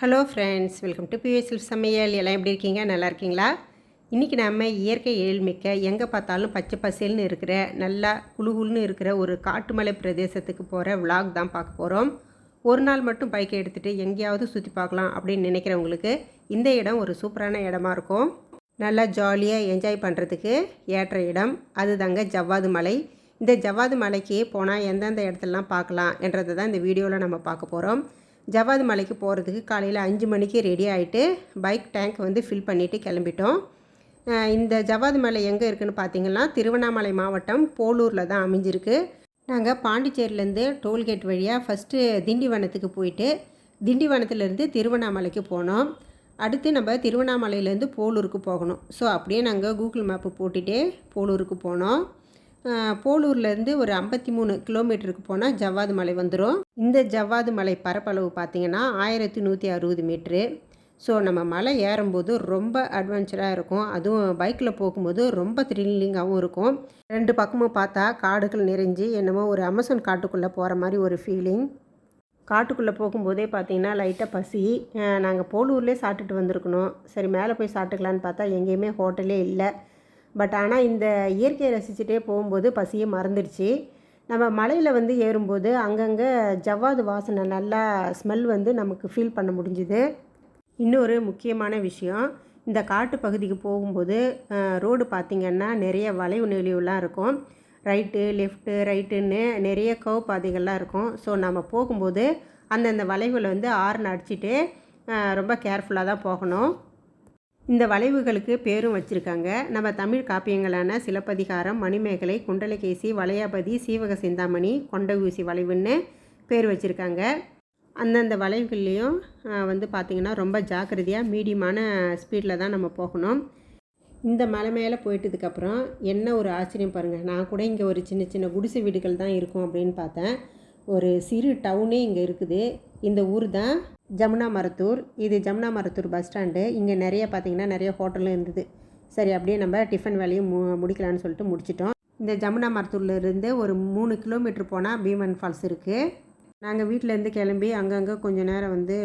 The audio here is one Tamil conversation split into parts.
Hello friends welcome to BSL சமையல் எல்லாம் எப்படி இருக்கீங்க? நல்லா இருக்கீங்களா? இன்றைக்கி நம்ம இயற்கை ஏழ்மிக்க எங்கே பார்த்தாலும் பச்சை பசேல்னு இருக்கிற நல்லா குழுகுல்னு இருக்கிற ஒரு காட்டுமலை பிரதேசத்துக்கு போகிற விலாக் தான் பார்க்க போகிறோம் ஒரு நாள் மட்டும் பைக்கை எடுத்துகிட்டு எங்கேயாவது சுற்றி பார்க்கலாம் அப்படின்னு நினைக்கிறவங்களுக்கு இந்த இடம் ஒரு சூப்பரான இடமா இருக்கும். நல்லா ஜாலியாக என்ஜாய் பண்ணுறதுக்கு ஏற்ற இடம் அது தாங்க ஜவ்வாது மலை. இந்த ஜவ்வாது மலைக்கு போனால் எந்தெந்த இடத்துலலாம் பார்க்கலாம் என்றதை தான் இந்த வீடியோவில் நம்ம பார்க்க போகிறோம் ஜவ்வாது மலைக்கு போகிறதுக்கு காலையில் அஞ்சு மணிக்கு ரெடி ஆகிட்டு பைக் டேங்க் வந்து ஃபில் பண்ணிவிட்டு கிளம்பிட்டோம். இந்த ஜவ்வாது மலை எங்கே இருக்குதுன்னு பார்த்தீங்கன்னா திருவண்ணாமலை மாவட்டம் போலூரில் தான் அமைஞ்சிருக்கு. நாங்கள் பாண்டிச்சேரியிலேருந்து டோல்கேட் வழியாக ஃபஸ்ட்டு திண்டிவனத்துக்கு போயிட்டு திண்டிவனத்துலேருந்து திருவண்ணாமலைக்கு போனோம். அடுத்து நம்ம திருவண்ணாமலையிலேருந்து போலூருக்கு போகணும். ஸோ அப்படியே நாங்கள் கூகுள் மேப்பு போட்டுகிட்டே போலூருக்கு போனோம். போலூர்லேருந்து ஒரு ஐம்பத்தி மூணு கிலோமீட்டருக்கு போனால் ஜவ்வாது மலை வந்துடும் இந்த ஜவ்வாது மலை பரப்பளவு பார்த்திங்கன்னா ஆயிரத்தி நூற்றி அறுபது மீட்ரு. ஸோ நம்ம மலை ஏறும்போது ரொம்ப அட்வென்ச்சராக இருக்கும். அதுவும் பைக்கில் போகும்போது ரொம்ப த்ரில்லிங்காகவும் இருக்கும். ரெண்டு பக்கமும் பார்த்தா காடுகள் நிறைஞ்சு என்னமோ ஒரு அமேசான் காட்டுக்குள்ளே போகிற மாதிரி ஒரு ஃபீலிங் காட்டுக்குள்ளே போகும்போதே பார்த்தீங்கன்னா லைட்டாக பசி. நாங்கள் போலூர்லேயே சாப்பிட்டுட்டு வந்திருக்கணும். சரி மேலே போய் சாப்பிட்டுக்கலான்னு பார்த்தா எங்கேயுமே ஹோட்டலே இல்லை. பட் ஆனால் இந்த இயற்கையை ரசிச்சுட்டே போகும்போது பசியே மறந்துடுச்சு. நம்ம மலையில் வந்து ஏறும்போது அங்கங்கே ஜவ்வாது வாசனை நல்லா ஸ்மெல் வந்து நமக்கு ஃபீல் பண்ண முடிஞ்சுது. இன்னொரு முக்கியமான விஷயம் இந்த காட்டு பகுதிக்கு போகும்போது ரோடு பார்த்திங்கன்னா நிறைய வளைவு நெளிவுலாம் இருக்கும். ரைட்டு லெஃப்ட்டு ரைட்டுன்னு நிறைய கவ் பாதைகள்லாம் இருக்கும். ஸோ நம்ம போகும்போது அந்தந்த வளைவுகளை வந்து ஆறுன்னு அடிச்சுட்டு ரொம்ப கேர்ஃபுல்லாக தான் போகணும். இந்த வளைவுகளுக்கு பேரும் வச்சுருக்காங்க. நம்ம தமிழ் காப்பியங்களான சிலப்பதிகாரம் மணிமேகலை குண்டலகேசி வளையாபதி சீவக சிந்தாமணி கொண்ட ஊசி வளைவுன்னு பேர் வச்சுருக்காங்க. அந்தந்த வளைவுகள்லேயும் வந்து பார்த்திங்கன்னா ரொம்ப ஜாக்கிரதையாக மீடியமான ஸ்பீடில் தான் நம்ம போகணும். இந்த மலை மேலே போயிட்டதுக்கப்புறம் என்ன ஒரு ஆச்சரியம் பாருங்கள் நான் கூட இங்கே ஒரு சின்ன சின்ன குடிசை வீடுகள் தான் இருக்கும் அப்படின்னு பார்த்தேன். ஒரு சிறு டவுனே இங்கே இருக்குது. இந்த ஊர் தான் ஜமுனா மரத்தூர் இது ஜமுனா மருத்தூர் பஸ் ஸ்டாண்டு இங்கே நிறைய பார்த்திங்கன்னா நிறைய ஹோட்டலும் இருந்தது. சரி அப்படியே நம்ம டிஃபன் வேலையும் மு முடிக்கலான்னு சொல்லிட்டு முடிச்சிட்டோம். இந்த ஜமுனா மருத்தூர்லேருந்து ஒரு மூணு கிலோமீட்டர் போனால் பீமன் ஃபால்ஸ் இருக்குது நாங்கள் வீட்டிலேருந்து கிளம்பி அங்கங்கே கொஞ்சம் நேரம் வந்து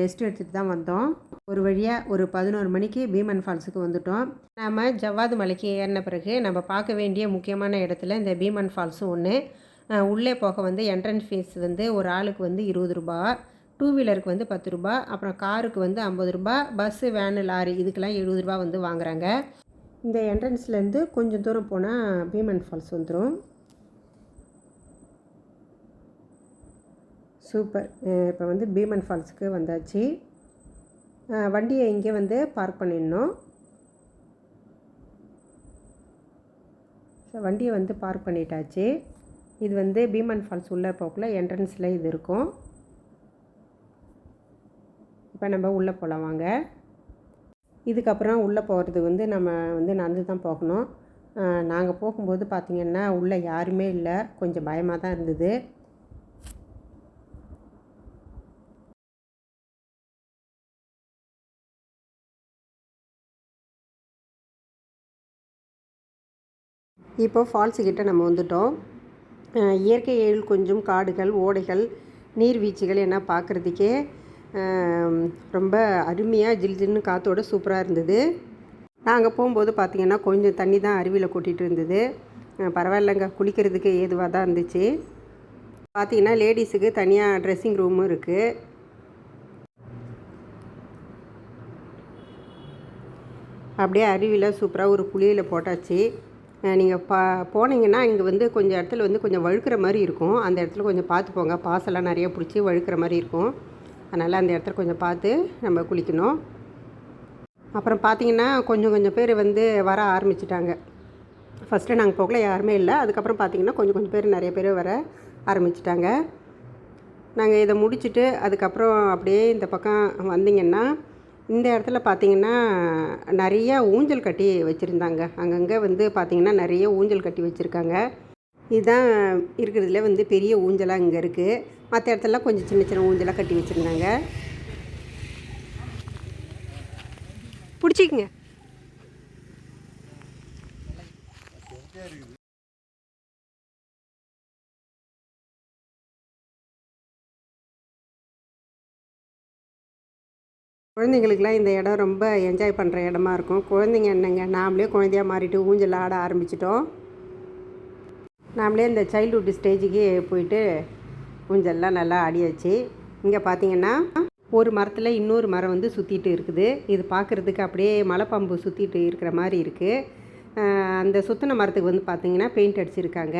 ரெஸ்ட் எடுத்துகிட்டு தான் வந்தோம். ஒரு வழியாக ஒரு பதினோரு மணிக்கு பீமன் ஃபால்ஸுக்கு வந்துட்டோம். நாம் ஜவ்வாது மலைக்கு ஏறின பிறகு நம்ம பார்க்க வேண்டிய முக்கியமான இடத்துல இந்த பீமன் ஃபால்ஸும் ஒன்று உள்ளே போக வந்து என்ட்ரன்ஸ் ஃபீஸ் வந்து ஒரு ஆளுக்கு வந்து இருபது ரூபா டூ வீலருக்கு வந்து பத்து ரூபா அப்புறம் காருக்கு வந்து ஐம்பது ரூபா பஸ்ஸு வேனு லாரி இதுக்கெல்லாம் எழுபது ரூபா வந்து வாங்குறாங்க. இந்த என்ட்ரன்ஸ்லேருந்து கொஞ்சம் தூரம் போனால் பீமன் ஃபால்ஸ் வந்துடும் சூப்பர் இப்போ வந்து பீமன் ஃபால்ஸுக்கு வந்தாச்சு. வண்டியை இங்கே வந்து பார்க் பண்ணிடணும். ஸோ வண்டியை வந்து பார்க் பண்ணிட்டாச்சு. இது வந்து பீமன் ஃபால்ஸ் உள்ளே போகக்குள்ள என்ட்ரன்ஸில் இது இருக்கும். இப்போ நம்ம உள்ளே போகலாம் வாங்க இதுக்கப்புறம் உள்ளே போகிறது வந்து நம்ம வந்து நடந்து தான் போகணும். நாங்கள் போகும்போது பார்த்திங்கன்னா உள்ளே யாருமே இல்லை. கொஞ்சம் பயமாக தான் இருந்தது. இப்போ ஃபால்ஸு கிட்டே நம்ம வந்துட்டோம். இயற்கை எழில் கொஞ்சம் காடுகள் ஓடைகள் நீர்வீழ்ச்சிகள் என்ன பார்க்குறதுக்கே ரொம்ப அருமையாக ஜில்ஜில்னு காற்றோட சூப்பராக இருந்தது. நாங்கள் போகும்போது பார்த்திங்கன்னா கொஞ்சம் தண்ணி தான் அருவியில் கொட்டிகிட்டு இருந்தது. பரவாயில்லைங்க குளிக்கிறதுக்கு ஏதுவாக தான் இருந்துச்சு. பார்த்திங்கன்னா லேடிஸுக்கு தனியாக ட்ரெஸ்ஸிங் ரூமும் இருக்குது அப்படியே அருவியில் சூப்பராக ஒரு குழியில் போட்டாச்சு. நீங்கள் பா போனீங்கன்னா இங்கே வந்து கொஞ்சம் இடத்துல வந்து கொஞ்சம் வழுக்கிற மாதிரி இருக்கும். அந்த இடத்துல கொஞ்சம் பார்த்து போங்க பாசெல்லாம் நிறைய பிடிச்சி வழுக்கிற மாதிரி இருக்கும். அதனால் அந்த இடத்துல கொஞ்சம் பார்த்து நம்ம குளிக்கணும். அப்புறம் பார்த்தீங்கன்னா கொஞ்சம் கொஞ்சம் பேர் வந்து வர ஆரம்பிச்சிட்டாங்க. ஃபஸ்ட்டு நாங்கள் போகல யாருமே இல்லை. அதுக்கப்புறம் பார்த்தீங்கன்னா கொஞ்சம் கொஞ்சம் பேர் நிறைய பேர் வர ஆரம்பிச்சிட்டாங்க. நாங்கள் இதை முடிச்சுட்டு அதுக்கப்புறம் அப்படியே இந்த பக்கம் வந்தீங்கன்னா இந்த இடத்துல பார்த்தீங்கன்னா நிறைய ஊஞ்சல் கட்டி வச்சுருந்தாங்க. அங்கங்கே வந்து பார்த்தீங்கன்னா நிறைய ஊஞ்சல் கட்டி வச்சுருக்காங்க. இதுதான் இருக்கிறதுல வந்து பெரிய ஊஞ்சலாக இங்கே இருக்குது மற்ற இடத்துலலாம் கொஞ்சம் சின்ன சின்ன ஊஞ்சலாக கட்டி வச்சுருந்தாங்க. பிடிச்சிக்கங்க. குழந்தைங்களுக்குலாம் இந்த இடம் ரொம்ப என்ஜாய் பண்ணுற இடமா இருக்கும். குழந்தைங்க என்னங்க? நாமளே குழந்தையாக மாறிட்டு ஊஞ்சல் ஆட ஆரம்பிச்சிட்டோம். நாமளே இந்த சைல்ட்ஹுட் ஸ்டேஜுக்கு போயிட்டு ஊஞ்சல்லாம் நல்லா ஆடியாச்சு. இங்கே பார்த்தீங்கன்னா ஒரு மரத்தில் இன்னொரு மரம் வந்து சுற்றிட்டு இருக்குது. இது பார்க்குறதுக்கு அப்படியே மலைப்பாம்பு சுற்றிட்டு இருக்கிற மாதிரி இருக்குது அந்த சுற்றின மரத்துக்கு வந்து பார்த்திங்கன்னா பெயிண்ட் அடிச்சிருக்காங்க.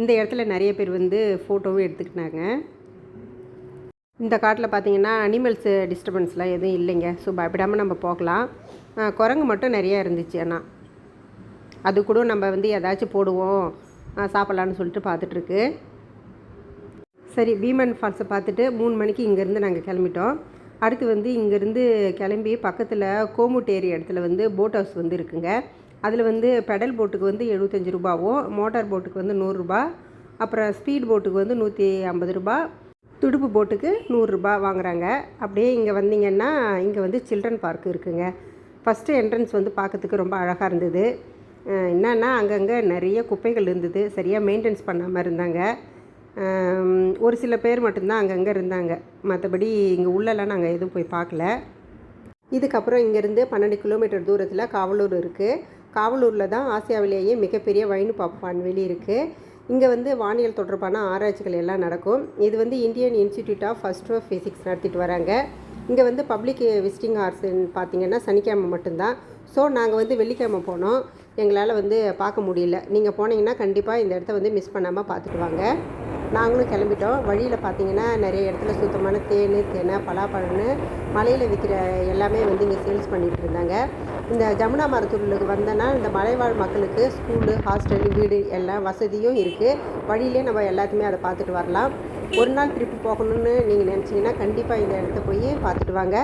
இந்த இடத்துல நிறைய பேர் வந்து ஃபோட்டோவும் எடுத்துக்கிட்டாங்க. இந்த காட்டில் பார்த்தீங்கன்னா அனிமல்ஸு டிஸ்டர்பன்ஸ்லாம் எதுவும் இல்லைங்க. ஸோ பயப்படாமல் நம்ம போகலாம். குரங்கு மட்டும் நிறையா இருந்துச்சு ஆனால் அது கூட நம்ம வந்து ஏதாச்சும் போடுவோம். சாப்பிட்லான்னு சொல்லிட்டு பார்த்துட்ருக்கு. சரி பீமன் ஃபால்ஸை பார்த்துட்டு மூணு மணிக்கு இங்கேருந்து நாங்கள் கிளம்பிட்டோம். அடுத்து வந்து இங்கேருந்து கிளம்பி பக்கத்தில் கோமுட்டேரி இடத்துல வந்து போட் ஹவுஸ் வந்து இருக்குங்க. அதில் வந்து பெடல் போட்டுக்கு வந்து எழுபத்தஞ்சி ரூபாவும் மோட்டார் போட்டுக்கு வந்து நூறுரூபா அப்புறம் ஸ்பீட் போட்டுக்கு வந்து நூற்றி ஐம்பது ரூபா துடுப்பு போட்டுக்கு நூறுரூபா வாங்குறாங்க. அப்படியே இங்கே வந்தீங்கன்னா இங்கே வந்து சில்ட்ரன் பார்க் இருக்குங்க. ஃபஸ்ட்டு என்ட்ரன்ஸ் வந்து பார்க்கறதுக்கு ரொம்ப அழகாக இருந்தது. என்னென்னா அங்கங்கே நிறைய குப்பைகள் இருந்தது. சரியாக மெயின்டைன்ஸ் பண்ணாமல் இருந்தாங்க. ஒரு சில பேர் மட்டும்தான் அங்கங்கே இருந்தாங்க. மற்றபடி இங்கே உள்ளெல்லாம் நாங்கள் எதுவும் போய் பார்க்கல. இதுக்கப்புறம் இங்கேருந்து பன்னெண்டு கிலோமீட்டர் தூரத்தில் காவலூர் இருக்குது காவலூரில் தான் ஆசியாவிலேயே மிகப்பெரிய வைனு பாப் வான்வெளி இருக்குது இங்கே வந்து வானியல் தொடர்பான ஆராய்ச்சிகள் எல்லாம் நடக்கும். இது வந்து Indian institute of first of physics நடத்திட்டு வராங்க. இங்கே வந்து பப்ளிக் விசிட்டிங் ஹார்ஸ்ன்னு பார்த்தீங்கன்னா சனிக்கிழமை மட்டும்தான். ஸோ நாங்கள் வந்து வெள்ளிக்கிழமை போனோம். எங்களால் வந்து பார்க்க முடியல. நீங்கள் போனீங்கன்னா கண்டிப்பாக இந்த இடத்த வந்து மிஸ் பண்ணாமல் பார்த்துட்டு வாங்க நாங்களும் கிளம்பிட்டோம். வழியில் பார்த்தீங்கன்னா நிறைய இடத்துல சுத்தமான தேன் தேனை பலாப்பழம்னு மலையில் விற்கிற எல்லாமே வந்து இங்கே சேல்ஸ் பண்ணிகிட்டு இருந்தாங்க. இந்த ஜமுனா மரத்தூருக்கு வந்தோன்னா இந்த மலைவாழ் மக்களுக்கு ஸ்கூலு ஹாஸ்டல் வீடு எல்லாம் வசதியும் இருக்குது வழியிலே நம்ம எல்லாத்தையுமே அதை பார்த்துட்டு வரலாம். ஒரு நாள் ட்ரிப்பு போகணும்னு நீங்கள் நினச்சிங்கன்னா கண்டிப்பாக இந்த இடத்த போய் பார்த்துட்டு வாங்க.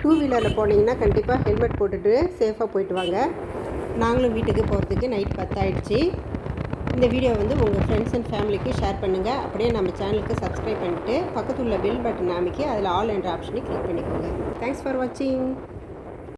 டூ வீலரில் போனீங்கன்னா கண்டிப்பாக ஹெல்மெட் போட்டுட்டு சேஃபாக போயிட்டு வாங்க. நாங்களும் வீட்டுக்கு போகிறதுக்கு நைட் பத்தாயிடுச்சு. இந்த வீடியோ வந்து உங்கள் ஃப்ரெண்ட்ஸ் அண்ட் ஃபேமிலிக்கு ஷேர் பண்ணுங்கள் அப்படியே நம்ம சேனலுக்கு சப்ஸ்கிரைப் பண்ணிவிட்டு பக்கத்தில் உள்ள பெல் பட்டன் அமைக்கி அதில் ஆல் என்ற ஆப்ஷனை கிளிக் பண்ணிக்கோங்க. தேங்க்ஸ் ஃபார் வாட்சிங்